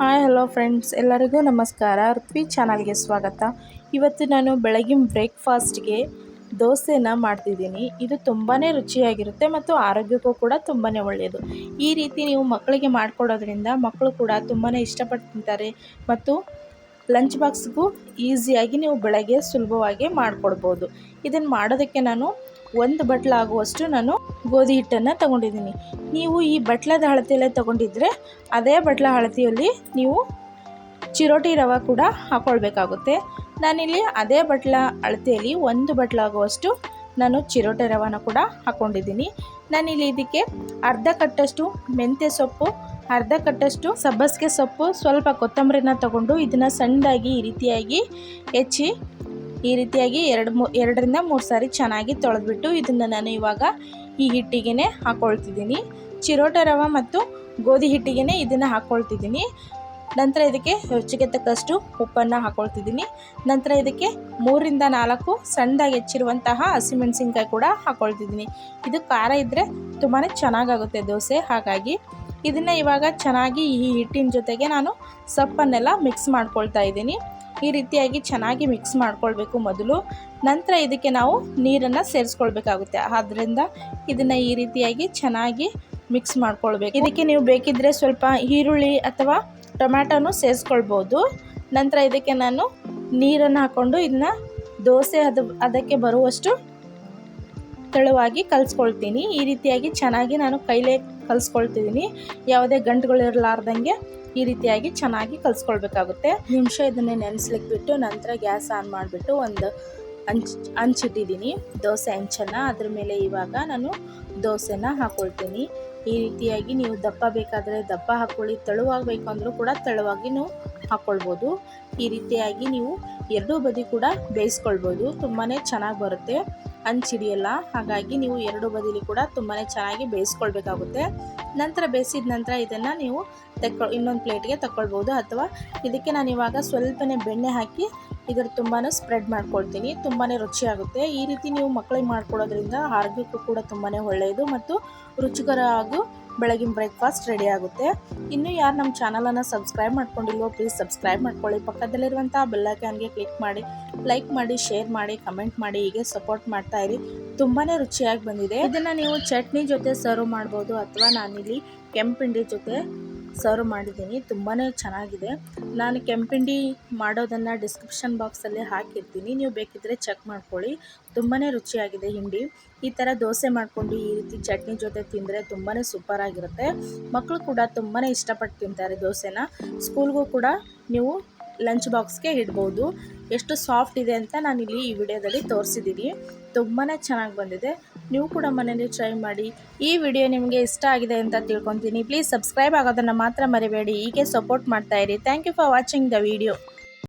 Hi hello friends ಎಲ್ಲರಿಗೂ ನಮಸ್ಕಾರ. ಋತ್ವಿ ಚಾನಲ್ಗೆ ಸ್ವಾಗತ. ಇವತ್ತು ನಾನು ಬೆಳಗಿನ ಬ್ರೇಕ್ಫಾಸ್ಟ್ಗೆ ದೋಸೆನ ಮಾಡ್ತಿದ್ದೀನಿ. ಇದು ತುಂಬಾ ರುಚಿಯಾಗಿರುತ್ತೆ ಮತ್ತು ಆರೋಗ್ಯಕ್ಕೂ ಕೂಡ ತುಂಬಾ ಒಳ್ಳೆಯದು ಈ ರೀತಿ ನೀವು ಮಕ್ಕಳಿಗೆ ಮಾಡಿಕೊಡೋದ್ರಿಂದ ಮಕ್ಕಳು ಕೂಡ ತುಂಬಾ ಇಷ್ಟಪಟ್ಟು ತಿಂತಾರೆ ಮತ್ತು ಲಂಚ್ ಬಾಕ್ಸ್ಗೂ ಈಸಿಯಾಗಿ ನೀವು ಬೆಳಗ್ಗೆ ಸುಲಭವಾಗಿ ಮಾಡಿಕೊಡ್ಬೋದು. ಇದನ್ನು ಮಾಡೋದಕ್ಕೆ ನಾನು ಒಂದು ಬಟ್ಲಾಗುವಷ್ಟು ನಾನು ಗೋಧಿ ಹಿಟ್ಟನ್ನು ತಗೊಂಡಿದ್ದೀನಿ. ನೀವು ಈ ಬಟ್ಲದ ಅಳತೆಯಲ್ಲೇ ತಗೊಂಡಿದ್ರೆ ಅದೇ ಬಟ್ಲ ಅಳತೆಯಲ್ಲಿ ನೀವು ಚಿರೋಟಿ ರವೆ ಕೂಡ ಹಾಕ್ಕೊಳ್ಬೇಕಾಗುತ್ತೆ ನಾನಿಲ್ಲಿ ಅದೇ ಬಟ್ಲ ಅಳತೆಯಲ್ಲಿ ಒಂದು ಬಟ್ಲಾಗುವಷ್ಟು ನಾನು ಚಿರೋಟಿ ರವಾನ ಕೂಡ ಹಾಕ್ಕೊಂಡಿದ್ದೀನಿ ನಾನಿಲ್ಲಿ ಇದಕ್ಕೆ ಅರ್ಧ ಕಟ್ಟಷ್ಟು ಮೆಂತ್ಯ ಸೊಪ್ಪು, ಅರ್ಧ ಕಟ್ಟಷ್ಟು ಸಬ್ಬಸಿಗೆ ಸೊಪ್ಪು, ಸ್ವಲ್ಪ ಕೊತ್ತಂಬರಿನ ತಗೊಂಡು ಇದನ್ನು ಸಣ್ಣದಾಗಿ ಈ ರೀತಿಯಾಗಿ ಹೆಚ್ಚಿ ಈ ರೀತಿಯಾಗಿ ಎರಡು ಮೂ ಎರಡರಿಂದ ಮೂರು ಸಾರಿ ಚೆನ್ನಾಗಿ ತೊಳೆದ್ಬಿಟ್ಟು ಇದನ್ನು ನಾನು ಇವಾಗ ಈ ಹಿಟ್ಟಿಗೆ ಹಾಕ್ಕೊಳ್ತಿದ್ದೀನಿ ಚಿರೋಟ ರವ ಮತ್ತು ಗೋಧಿ ಹಿಟ್ಟಿಗೆ ಇದನ್ನು ಹಾಕ್ಕೊಳ್ತಿದ್ದೀನಿ ನಂತರ ಇದಕ್ಕೆ ರುಚಿಗೆ ತಕ್ಕಷ್ಟು ಉಪ್ಪನ್ನು ಹಾಕ್ಕೊಳ್ತಿದ್ದೀನಿ ನಂತರ ಇದಕ್ಕೆ ಮೂರಿಂದ ನಾಲ್ಕು ಸಣ್ಣದಾಗಿ ಹೆಚ್ಚಿರುವಂತಹ ಹಸಿಮೆಣಸಿನ್ಕಾಯಿ ಕೂಡ ಹಾಕ್ಕೊಳ್ತಿದ್ದೀನಿ ಇದು ಖಾರ ಇದ್ದರೆ ತುಂಬಾ ಚೆನ್ನಾಗಾಗುತ್ತೆ ದೋಸೆ. ಹಾಗಾಗಿ ಇದನ್ನು ಇವಾಗ ಚೆನ್ನಾಗಿ ಈ ಹಿಟ್ಟಿನ ಜೊತೆಗೆ ನಾನು ಸೊಪ್ಪನ್ನೆಲ್ಲ ಮಿಕ್ಸ್ ಮಾಡ್ಕೊಳ್ತಾ ಇದ್ದೀನಿ. ಈ ರೀತಿಯಾಗಿ ಚೆನ್ನಾಗಿ ಮಿಕ್ಸ್ ಮಾಡ್ಕೊಳ್ಬೇಕು ಮೊದಲು. ನಂತರ ಇದಕ್ಕೆ ನಾವು ನೀರನ್ನು ಸೇರಿಸ್ಕೊಳ್ಬೇಕಾಗುತ್ತೆ. ಆದ್ದರಿಂದ ಇದನ್ನು ಈ ರೀತಿಯಾಗಿ ಚೆನ್ನಾಗಿ ಮಿಕ್ಸ್ ಮಾಡ್ಕೊಳ್ಬೇಕು. ಇದಕ್ಕೆ ನೀವು ಬೇಕಿದ್ದರೆ ಸ್ವಲ್ಪ ಈರುಳ್ಳಿ ಅಥವಾ ಟೊಮ್ಯಾಟೊನು ಸೇರಿಸ್ಕೊಳ್ಬೋದು. ನಂತರ ಇದಕ್ಕೆ ನಾನು ನೀರನ್ನು ಹಾಕ್ಕೊಂಡು ಇದನ್ನ ದೋಸೆ ಅದು, ಅದಕ್ಕೆ ಬರುವಷ್ಟು ತೆಳುವಾಗಿ ಕಲಿಸ್ಕೊಳ್ತೀನಿ. ಈ ರೀತಿಯಾಗಿ ಚೆನ್ನಾಗಿ ನಾನು ಕೈಲೇ ಕಲಿಸ್ಕೊಳ್ತಿದ್ದೀನಿ. ಯಾವುದೇ ಗಂಟುಗಳಿರಲಾರ್ದಂಗೆ ಈ ರೀತಿಯಾಗಿ ಚೆನ್ನಾಗಿ ಕಲಿಸ್ಕೊಳ್ಬೇಕಾಗುತ್ತೆ. ನಿಮಿಷ ಇದನ್ನೇ ನೆನೆಸ್ಲಿಕ್ಕೆ ಬಿಟ್ಟು ನಂತರ ಗ್ಯಾಸ್ ಆನ್ ಮಾಡಿಬಿಟ್ಟು ಒಂದು ಹಂಚ್ ಹಂಚಿಟ್ಟಿದ್ದೀನಿ ದೋಸೆ ಹಂಚನ್ನು ಅದ್ರ ಮೇಲೆ ಇವಾಗ ನಾನು ದೋಸೆನ ಹಾಕ್ಕೊಳ್ತೀನಿ ಈ ರೀತಿಯಾಗಿ ನೀವು ದಪ್ಪ ಬೇಕಾದರೆ ದಪ್ಪ ಹಾಕ್ಕೊಳ್ಳಿ. ತೆಳುವಾಗಬೇಕು ಅಂದರೂ ಕೂಡ ತೆಳುವಾಗಿ ನೀವು ಹಾಕ್ಕೊಳ್ಬೋದು. ಈ ರೀತಿಯಾಗಿ ನೀವು ಎರಡೂ ಬದಿ ಕೂಡ ಬೇಯಿಸ್ಕೊಳ್ಬೋದು. ತುಂಬಾ ಚೆನ್ನಾಗಿ ಬರುತ್ತೆ. ಹಂಚಿಡಿಯಲ್ಲ ಹಾಗಾಗಿ ನೀವು ಎರಡು ಬದಿಲಿ ಕೂಡ ತುಂಬಾ ಚೆನ್ನಾಗಿ ಬೇಯಿಸ್ಕೊಳ್ಬೇಕಾಗುತ್ತೆ. ನಂತರ ಬೇಯಿಸಿದ ನಂತರ ಇದನ್ನು ನೀವು ತಕ್ಕೊ ಇನ್ನೊಂದು ಪ್ಲೇಟ್ಗೆ ತಗೊಳ್ಬೋದು ಅಥವಾ ಇದಕ್ಕೆ ನಾನು ಇವಾಗ ಸ್ವಲ್ಪನೇ ಬೆಣ್ಣೆ ಹಾಕಿ ಇದರ ತುಂಬಾ ಸ್ಪ್ರೆಡ್ ಮಾಡ್ಕೊಳ್ತೀನಿ. ತುಂಬಾ ರುಚಿಯಾಗುತ್ತೆ. ಈ ರೀತಿ ನೀವು ಮಕ್ಕಳಿಗೆ ಮಾಡ್ಕೊಡೋದ್ರಿಂದ ಆರೋಗ್ಯಕ್ಕೂ ಕೂಡ ತುಂಬಾ ಒಳ್ಳೆಯದು ಮತ್ತು ರುಚಿಕರ ಹಾಗೂ ಬೆಳಗಿನ ಬ್ರೇಕ್ಫಾಸ್ಟ್ ರೆಡಿ ಆಗುತ್ತೆ. ಇನ್ನು ಯಾರು ನಮ್ಮ ಚಾನಲನ್ನು ಸಬ್ಸ್ಕ್ರೈಬ್ ಮಾಡ್ಕೊಂಡಿಲ್ವೋ ಪ್ಲೀಸ್ ಸಬ್ಸ್ಕ್ರೈಬ್ ಮಾಡ್ಕೊಳ್ಳಿ. ಪಕ್ಕದಲ್ಲಿರುವಂಥ ಬೆಲ್ಲೈಕನ್ಗೆ ಕ್ಲಿಕ್ ಮಾಡಿ ಲೈಕ್ ಮಾಡಿ ಶೇರ್ ಮಾಡಿ ಕಮೆಂಟ್ ಮಾಡಿ, ಹೀಗೆ ಸಪೋರ್ಟ್ ಮಾಡ್ತಾ ಇರಿ. ತುಂಬಾ ರುಚಿಯಾಗಿ ಬಂದಿದೆ. ಇದನ್ನು ನೀವು ಚಟ್ನಿ ಜೊತೆ ಸರ್ವ್ ಮಾಡ್ಬೋದು ಅಥವಾ ನಾನಿಲ್ಲಿ ಕೆಂಪಿಂಡಿ ಜೊತೆ ಸರ್ವ್ ಮಾಡಿದ್ದೀನಿ. ತುಂಬಾ ಚೆನ್ನಾಗಿದೆ. ನಾನು ಕೆಂಪಿಂಡಿ ಮಾಡೋದನ್ನು ಡಿಸ್ಕ್ರಿಪ್ಷನ್ ಬಾಕ್ಸಲ್ಲಿ ಹಾಕಿರ್ತೀನಿ. ನೀವು ಬೇಕಿದ್ದರೆ ಚೆಕ್ ಮಾಡ್ಕೊಳ್ಳಿ. ತುಂಬಾ ರುಚಿಯಾಗಿದೆ ಹಿಂಡಿ. ಈ ಥರ ದೋಸೆ ಮಾಡಿಕೊಂಡು ಈ ರೀತಿ ಚಟ್ನಿ ಜೊತೆ ತಿಂದರೆ ತುಂಬಾ ಸೂಪರಾಗಿರುತ್ತೆ ಮಕ್ಕಳು ಕೂಡ ತುಂಬಾ ಇಷ್ಟಪಟ್ಟು ತಿಂತಾರೆ ದೋಸೆನ. ಸ್ಕೂಲ್ಗೂ ಕೂಡ ನೀವು ಲಂಚ್ ಬಾಕ್ಸ್ಗೆ ಇಡ್ಬೋದು. ಎಷ್ಟು ಸಾಫ್ಟ್ ಇದೆ ಅಂತ ನಾನಿಲ್ಲಿ ಈ ವಿಡಿಯೋದಲ್ಲಿ ತೋರಿಸಿದ್ದೀನಿ. ತುಂಬಾ ಚೆನ್ನಾಗಿ ಬಂದಿದೆ. ನೀವು ಕೂಡ ಮನೇಲಿ ಟ್ರೈ ಮಾಡಿ. ಈ ವಿಡಿಯೋ ನಿಮಗೆ ಇಷ್ಟ ಆಗಿದೆ ಅಂತ ತಿಳ್ಕೊತೀನಿ. ಪ್ಲೀಸ್ ಸಬ್ಸ್ಕ್ರೈಬ್ ಆಗೋದನ್ನು ಮಾತ್ರ ಮರಿಬೇಡಿ. ಹೀಗೆ support ಮಾಡ್ತಾಯಿರಿ thank you for watching the video